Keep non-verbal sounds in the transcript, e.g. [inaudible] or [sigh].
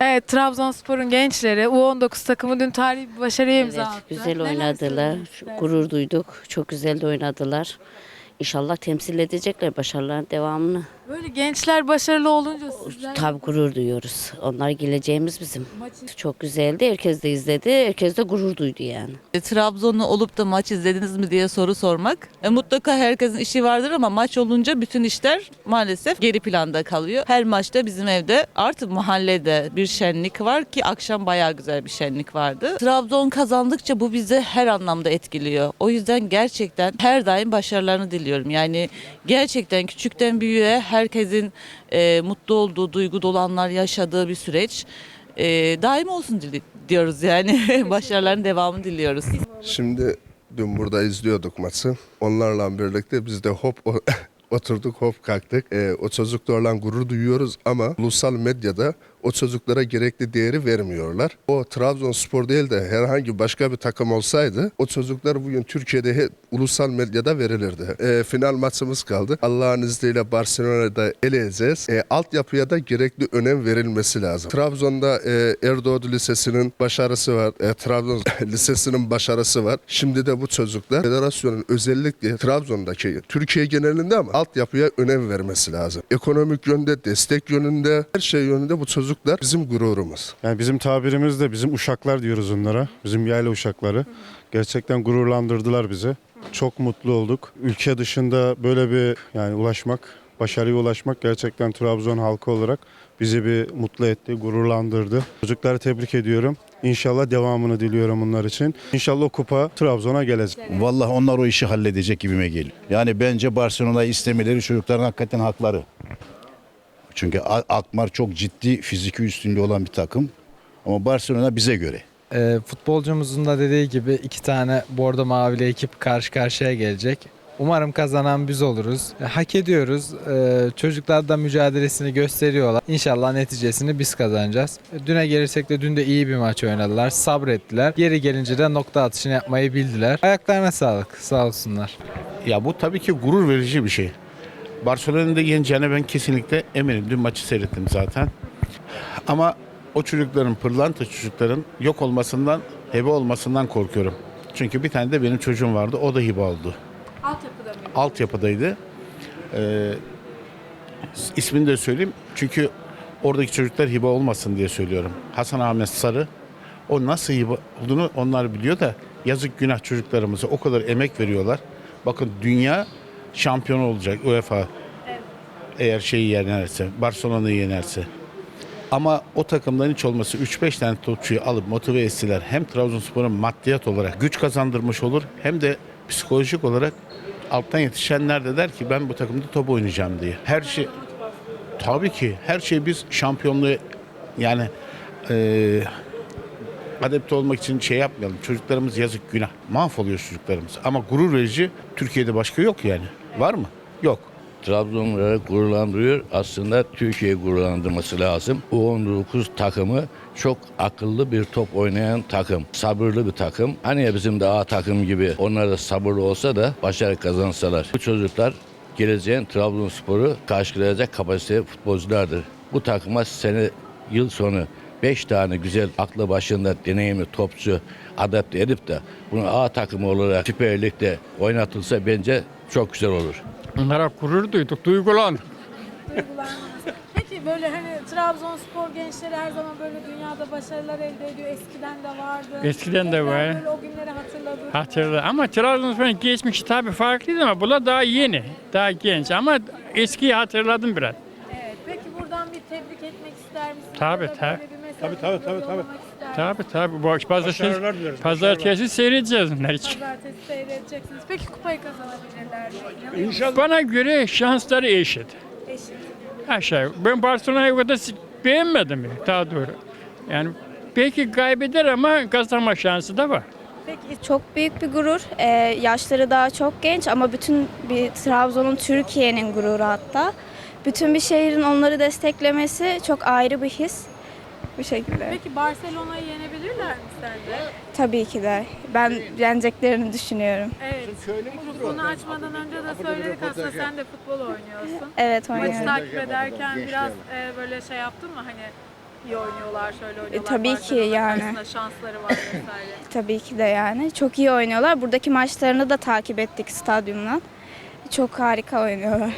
Evet, Trabzonspor'un gençleri U19 takımı dün tarihi bir başarıya imza Evet, attı. güzel Neler oynadılar. söylemek Şu- istersiniz? Gurur duyduk. Çok güzel de oynadılar. İnşallah temsil edecekler başarıların devamını. Böyle gençler başarılı olunca sizler Tabii gurur duyuyoruz. Onlar geleceğimiz bizim. maçı Çok güzeldi. Herkes de izledi. Herkes de gurur duydu yani. E, Trabzonlu olup da maç izlediniz mi diye soru sormak. E, mutlaka herkesin işi vardır ama maç olunca bütün işler maalesef geri planda kalıyor. Her maçta bizim evde artık mahallede bir şenlik var ki akşam bayağı güzel bir şenlik vardı. Trabzon kazandıkça bu bizi her anlamda etkiliyor. O yüzden gerçekten her daim başarılarını diliyorum. Yani gerçekten küçükten büyüğe herkesin e, mutlu olduğu, duygu dolu anlar yaşadığı bir süreç. E, daim olsun dili- diyoruz yani. [laughs] Başarıların devamını diliyoruz. Şimdi dün burada izliyorduk maçı. Onlarla birlikte biz de hop o- [laughs] oturduk hop kalktık. Ee, o çocuklarla gurur duyuyoruz ama ulusal medyada o çocuklara gerekli değeri vermiyorlar. O Trabzonspor değil de herhangi başka bir takım olsaydı o çocuklar bugün Türkiye'de he- ulusal medyada verilirdi. Ee, final maçımız kaldı. Allah'ın izniyle Barcelona'da eleyeceğiz. Ee, altyapıya da gerekli önem verilmesi lazım. Trabzon'da e, Erdoğdu Lisesi'nin başarısı var. E, Trabzon [laughs] Lisesi'nin başarısı var. Şimdi de bu çocuklar federasyonun özellikle Trabzon'daki Türkiye genelinde ama altyapıya önem vermesi lazım. Ekonomik yönde, destek yönünde, her şey yönünde bu çocuklar bizim gururumuz. Yani bizim tabirimiz de bizim uşaklar diyoruz onlara. Bizim yayla uşakları. Gerçekten gururlandırdılar bizi. Çok mutlu olduk. Ülke dışında böyle bir yani ulaşmak, başarıya ulaşmak gerçekten Trabzon halkı olarak bizi bir mutlu etti, gururlandırdı. Çocukları tebrik ediyorum. İnşallah devamını diliyorum bunlar için. İnşallah o kupa Trabzon'a gelecek. Vallahi onlar o işi halledecek gibime geliyor. Yani bence Barcelona'yı istemeleri çocukların hakikaten hakları. Çünkü Akmar çok ciddi fiziki üstünlüğü olan bir takım. Ama Barcelona bize göre. Ee, futbolcumuzun da dediği gibi iki tane bordo mavili ekip karşı karşıya gelecek. Umarım kazanan biz oluruz. E, Hak ediyoruz. Ee, çocuklar da mücadelesini gösteriyorlar. İnşallah neticesini biz kazanacağız. E, Düne gelirsek de dün de iyi bir maç oynadılar. Sabrettiler. Geri gelince de nokta atışını yapmayı bildiler. Ayaklarına sağlık. Sağ olsunlar. Ya bu tabii ki gurur verici bir şey. Barcelona'nın da yeneceğine ben kesinlikle eminim. Dün maçı seyrettim zaten. Ama o çocukların, pırlanta çocukların yok olmasından, hebe olmasından korkuyorum. Çünkü bir tane de benim çocuğum vardı. O da hibe oldu. altyapıda mı? Altyapıdaydı. Ee, ismini de söyleyeyim. Çünkü oradaki çocuklar hibe olmasın diye söylüyorum. Hasan Ahmet Sarı. O nasıl hibe olduğunu onlar biliyor da yazık günah çocuklarımıza o kadar emek veriyorlar. Bakın dünya şampiyonu olacak UEFA. Eğer şeyi yenerse, Barcelona'yı yenerse. Ama o takımdan hiç olması 3-5 tane topçuyu alıp motive etseler hem Trabzonspor'a maddiyat olarak güç kazandırmış olur hem de psikolojik olarak alttan yetişenler de der ki ben bu takımda top oynayacağım diye. Her şey tabii ki her şey biz şampiyonluğu yani eee adapte olmak için şey yapmayalım. Çocuklarımız yazık günah. Mahvoluyor çocuklarımız. Ama gurur verici Türkiye'de başka yok yani. Var mı? Yok. Trabzonları gururlandırıyor. Aslında Türkiye gururlandırması lazım. U19 takımı çok akıllı bir top oynayan takım. Sabırlı bir takım. Hani ya bizim de A takım gibi onlar da sabırlı olsa da başarı kazansalar. Bu çocuklar geleceğin Trabzonspor'u karşılayacak kapasite futbolculardır. Bu takıma sene yıl sonu 5 tane güzel aklı başında deneyimli topçu adapte edip de bunu A takımı olarak Süper Lig'de oynatılsa bence çok güzel olur. Onlara gurur duyduk, duygulandık. Peki böyle hani Trabzonspor gençleri her zaman böyle dünyada başarılar elde ediyor. Eskiden de vardı. Eskiden de var. Böyle o günleri hatırladım. Hatırla. Ama Trabzonspor'un geçmişi tabii farklıydı ama bu da daha yeni, daha genç ama eskiyi hatırladım biraz. Bir tebrik etmek ister misiniz? Tabii, Ya da tabii. böyle bir mesaj Tabii, tabii, tabii, yollamak tabii. ister Tabii tabii. Bu pazartesi, pazartesi seyredeceğiz bunlar için. Pazartesi seyredeceksiniz. Peki kupayı kazanabilirler mi? İnanıyor musunuz? Bana göre şansları eşit. Eşit. Aşağı. Ben Barcelona'yı o kadar s- beğenmedim daha doğru. Yani belki kaybeder ama kazanma şansı da var. Peki Çok büyük bir gurur. Ee, yaşları daha çok genç ama bütün bir Trabzon'un Türkiye'nin gururu hatta. Bütün bir şehrin onları desteklemesi çok ayrı bir his. Bu şekilde. Peki Barcelona'yı yenebilirler mi sence? Tabii ki de. Ben yeneceklerini düşünüyorum. Evet. Mikrofonu açmadan önce de söyledik aslında sen de futbol oynuyorsun. Evet Maçı oynuyorum. takip ederken biraz e, böyle şey yaptın mı hani iyi oynuyorlar, şöyle oynuyorlar. tabii ki Barcelona yani. karşısında şansları var vesaire. [laughs] Tabii ki de yani. Çok iyi oynuyorlar. Buradaki maçlarını da takip ettik stadyumdan. Çok harika oynuyorlar.